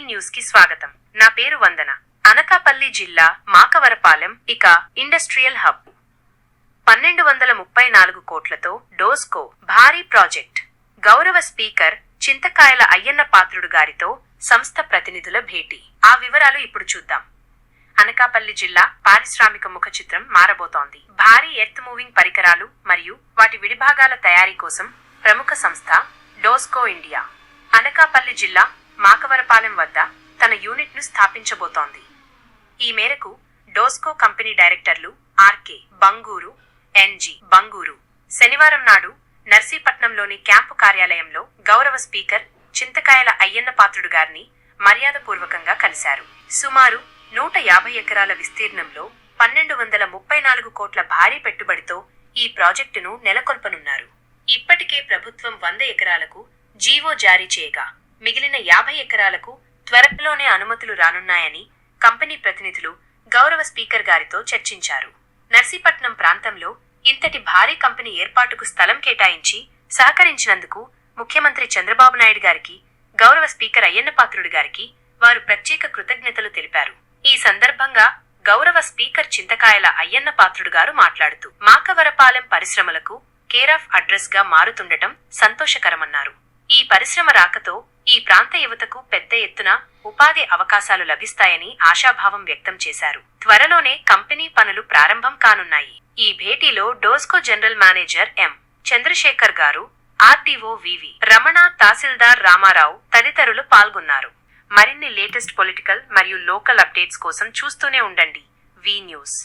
న్యూస్కి స్వాగతం. నా పేరు వందన. అనకాపల్లి జిల్లా మాకవరపాలెం ఇక ఇండస్ట్రియల్ హబ్. పన్నెండు వందల ముప్పై నాలుగు కోట్లతో డోస్కో భారీ ప్రాజెక్ట్. గౌరవ స్పీకర్ చింతకాయల అయ్యన్న పాత్రుడు గారితో సంస్థ ప్రతినిధుల భేటీ. ఆ వివరాలు ఇప్పుడు చూద్దాం. అనకాపల్లి జిల్లా పారిశ్రామిక ముఖ చిత్రం మారబోతోంది. భారీ ఎర్త్ మూవింగ్ పరికరాలు మరియు వాటి విడిభాగాల తయారీ కోసం ప్రముఖ సంస్థ డోస్కో ఇండియా. అనకాపల్లి జిల్లా మాకవరపాలెం వద్ద తన యూనిట్ను స్థాపించబోతోంది. ఈ మేరకు Dosco company directors RK Bangur NG Bangur శనివారం నాడు నర్సీపట్నంలోని క్యాంపు కార్యాలయంలో గౌరవ స్పీకర్ చింతకాయల అయ్యన్న పాత్రుడు గారిని మర్యాదపూర్వకంగా కలిశారు. సుమారు నూట యాభై ఎకరాల విస్తీర్ణంలో పన్నెండు వందల ముప్పై నాలుగు కోట్ల భారీ పెట్టుబడితో ఈ ప్రాజెక్టును నెలకొల్పనున్నారు. ఇప్పటికే ప్రభుత్వం వంద ఎకరాలకు జీవో జారీ చేయగా మిగిలిన యాభై ఎకరాలకు త్వరలోనే అనుమతులు రానున్నాయని కంపెనీ ప్రతినిధులు గౌరవ స్పీకర్ గారితో చర్చించారు. నర్సీపట్నం ప్రాంతంలో ఇంతటి భారీ కంపెనీ ఏర్పాటుకు స్థలం కేటాయించి సహకరించినందుకు ముఖ్యమంత్రి చంద్రబాబు నాయుడు గారికి గౌరవ స్పీకర్ అయ్యన్నపాత్రుడు గారికి వారు ప్రత్యేక కృతజ్ఞతలు తెలిపారు. ఈ సందర్భంగా గౌరవ స్పీకర్ చింతకాయల అయ్యన్న పాత్రుడు గారు మాట్లాడుతూ మాకవరపాలెం పరిశ్రమలకు కేర్ ఆఫ్ అడ్రస్గా మారుతుండటం సంతోషకరమన్నారు. ఈ పరిశ్రమ రాకతో ఈ ప్రాంత యువతకు పెద్ద ఎత్తున ఉపాధి అవకాశాలు లభిస్తాయని ఆశాభావం వ్యక్తం చేశారు. త్వరలోనే కంపెనీ పనులు ప్రారంభం కానున్నాయి. ఈ భేటీలో Dosco general manager M. Chandrashekar garu RTO VV Ramana తహసీల్దార్ రామారావు తదితరులు పాల్గొన్నారు. మరిన్ని లేటెస్ట్ పొలిటికల్ మరియు లోకల్ అప్డేట్స్ కోసం చూస్తూనే ఉండండి. V news.